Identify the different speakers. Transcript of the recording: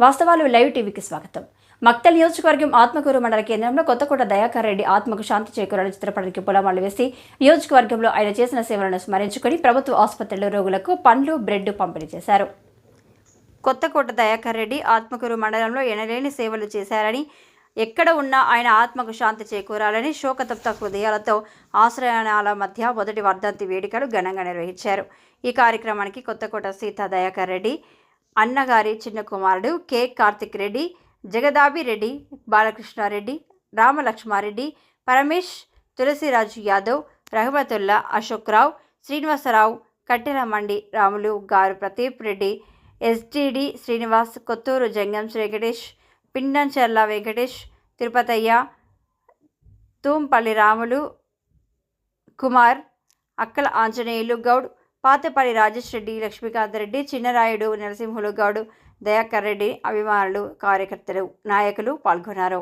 Speaker 1: వాస్తవాలు లైవ్ టీవీకి స్వాగతం. మక్తల్ నియోజకవర్గం ఆత్మకూరు మండల కేంద్రంలో కొత్తకోట దయాకర్ రెడ్డి ఆత్మకు శాంతి చేకూరని చిత్రపటానికి పొలమాలు వేసి నియోజకవర్గంలో ఆయన చేసిన సేవలను స్మరించుకొని ప్రభుత్వ ఆసుపత్రిలో రోగులకు పండ్లు బ్రెడ్ పంపిణీ చేశారు. కొత్తకోట దయాకర్ రెడ్డి ఆత్మకూరు మండలంలో ఎనలేని సేవలు చేశారని ఎక్కడ ఉన్నా ఆయన ఆత్మకు శాంతి చేకూరాలని శోకతప్త హృదయాలతో ఆశ్రయాల మధ్య మొదటి వర్ధంతి వేడుకలు ఘనంగా నిర్వహించారు. ఈ కార్యక్రమానికి కొత్తకోట సీతా దయాకర్ రెడ్డి అన్నగారి చిన్న కుమారుడు కె. కార్తిక్ రెడ్డి జగదాబి రెడ్డి బాలకృష్ణారెడ్డి రామలక్ష్మారెడ్డి పరమేష్ తులసిరాజు యాదవ్ రహమతుల్లా అశోక్రావు శ్రీనివాసరావు కట్టెల మండి రాములు గారు ప్రదీప్ రెడ్డి ఎస్టిడి శ్రీనివాస్ కొత్తూరు జంగం వెంకటేష్ పిండంచెర్ల వెంకటేష్ తిరుపతయ్య తూంపల్లి రాములు కుమార్ అక్కల ఆంజనేయులు గౌడ్ పాతపాడి రాజేష్ రెడ్డి లక్ష్మీకాంత్ రెడ్డి చిన్నరాయుడు నరసింహులు గౌడ్ దయాకర్ రెడ్డి అభిమానులు కార్యకర్తలు నాయకులు పాల్గొన్నారు.